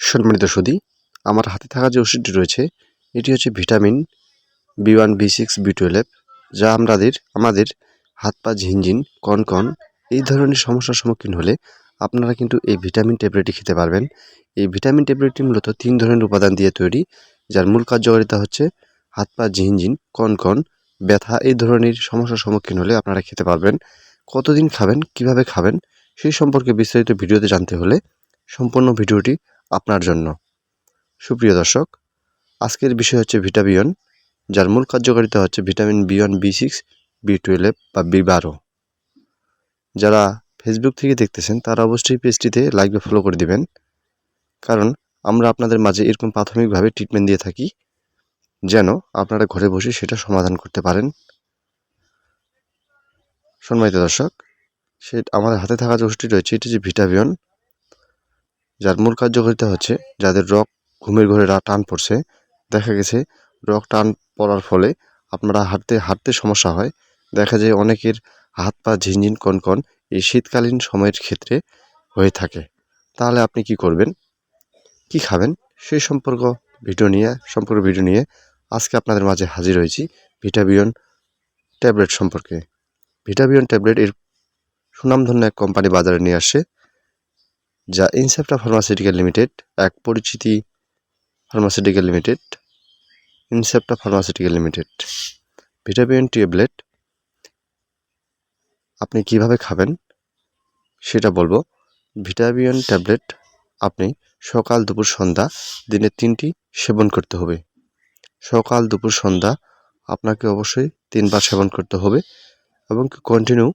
সম্মানিত সুদী, আমার হাতে থাকা যে ওষুধটি রয়েছে, এটি হচ্ছে vitamin B one B six B twelve যা আমাদের আমাদের হাত পা, ঝিনঝিন কনকন এই ধরনের সমস্যার সম্মুখীন হলে আপনারা কিন্তু এই ভিটামিন ট্যাবলেটটি খেতে পারবেন। এই ভিটামিন ট্যাবলেটটি মূলত তিন ধরনের উপাদান দিয়ে তৈরি, যার মূল কার্যকারিতা হচ্ছে হাত পা, ঝিনঝিন কনকন ব্যথা এই ধরনের সমস্যার সম্মুখীন হলে আপনারা খেতে পারবেন। কতদিন খাবেন, কীভাবে খাবেন, সেই সম্পর্কে বিস্তারিত ভিডিওতে জানতে হলে সম্পূর্ণ ভিডিওটি আপনার জন্য। সুপ্রিয় দর্শক, আজকের বিষয় হচ্ছে ভিটাবিয়ন যার মূল কার্যকারিতা হচ্ছে vitamin B one B six B twelve বা বি বারো যারা ফেসবুক থেকে দেখতেছেন, তারা অবশ্যই পেজটিতে লাইক বা ফলো করে দিবেন। কারণ আমরা আপনাদের মাঝে এরকম প্রাথমিকভাবে ট্রিটমেন্ট দিয়ে থাকি, যেন আপনারা ঘরে বসে সেটা সমাধান করতে পারেন। সম্মানিত দর্শক, সে আমাদের হাতে থাকা যে ওষুধটি রয়েছে, এটি যে ভিটাবিয়ন যার মূল কার্যকারিতা হচ্ছে যাদের রক ঘুমের ঘরে টান পড়ছে। দেখা গেছে রক টান পড়ার ফলে আপনারা হাঁটতে হাঁটতে সমস্যা হয়। দেখা যায় অনেকের হাত পা ঝিনঝিন কনকন এই শীতকালীন সময়ের ক্ষেত্রে হয়ে থাকে। তাহলে আপনি কি করবেন? কি খাবেন? সেই সম্পর্ক ভিডিও নিয়ে, সম্পর্ক ভিডিও নিয়ে আজকে আপনাদের মাঝে হাজির হয়েছি ভিটাবিয়ন ট্যাবলেট সম্পর্কে। ভিটাবিয়ন ট্যাবলেট এর সুনামধন্য এক কোম্পানি বাজারে নিয়ে আসে যা ইনসেপ্টা ফার্মাসিউটিক্যাল লিমিটেড এক পরিচিতি pharmaceutical limited Incepta pharmaceutical limited vitamin tablet আপনি কীভাবে খাবেন সেটা বলব। ভিটামিন ট্যাবলেট আপনি সকাল, দুপুর, সন্ধ্যা, দিনে তিনটি সেবন করতে হবে। সকাল, দুপুর, সন্ধ্যা আপনাকে অবশ্যই তিনবার সেবন করতে হবে এবং কন্টিনিউ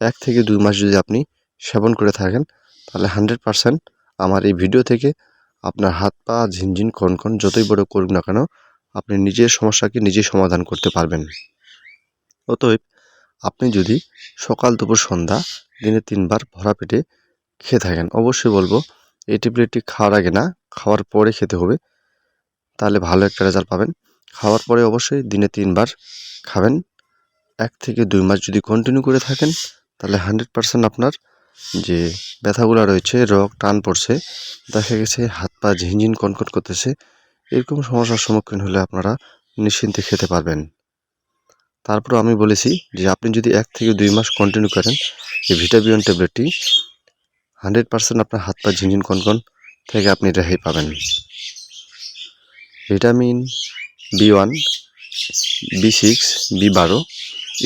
এক থেকে দুই মাস যদি আপনি সেবন করে থাকেন তাহলে হান্ড্রেড পারসেন্ট আমার এই ভিডিও থেকে আপনার হাত পা, ঝিনঝিন কনকন যতই বড় করুক না কেন, আপনি নিজের সমস্যাকে নিজেই সমাধান করতে পারবেন। অতএব আপনি যদি সকাল দুপুর সন্ধ্যা দিনে তিনবার ভরা পেটে খেয়ে থাকেন, অবশ্যই বলব এই ট্যাবলেটটি খাওয়ার আগে না, খাওয়ার পরে খেতে হবে, তাহলে ভালো একটা রেজাল্ট পাবেন। খাওয়ার পরে অবশ্যই দিনে তিনবার খাবেন। এক থেকে দুই মাস যদি কন্টিনিউ করে থাকেন, তাহলে হান্ড্রেড পারসেন্ট আপনার যে ব্যথাগুলো রয়েছে, রগ টান পড়ছে, দেখা গেছে হাত পা ঝিনঝিন কনকন করতেছে, এরকম সমস্যার সম্মুখীন হলে আপনারা নিশ্চিন্তে খেতে পারবেন। তারপর আমি বলেছি যে আপনি যদি এক থেকে দুই মাস কন্টিনিউ করেন, এই ভিটাবিয়ন ট্যাবলেটটি হান্ড্রেড পারসেন্ট আপনার হাত পা ঝিনঝিন কনকন থেকে আপনি রেহাই পাবেন। Vitamin B one B six B বারো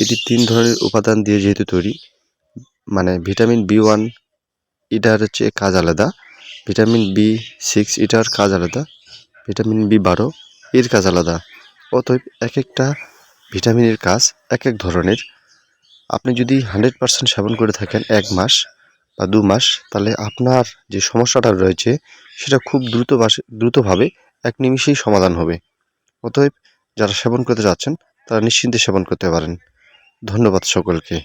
এটি তিন ধরনের উপাদান দিয়ে যেহেতু তৈরি মানে ভিটামিন বি ওয়ান এটার হচ্ছে কাজ আলাদা। ভিটামিন বি সিক্স এটার কাজ আলাদা। ভিটামিন বি বারো এর কাজ আলাদা। অতএব এক একটা ভিটামিনের কাজ এক এক ধরনের। আপনি যদি হান্ড্রেড পারসেন্ট সেবন করে থাকেন এক মাস বা দু মাস, তাহলে আপনার যে সমস্যাটা রয়েছে, সেটা খুব দ্রুত দ্রুতভাবে এক নিমিষেই সমাধান হবে। অতএব যারা সেবন করতে যাচ্ছেন, তারা নিশ্চিন্তে সেবন করতে পারেন। ধন্যবাদ সকলকে।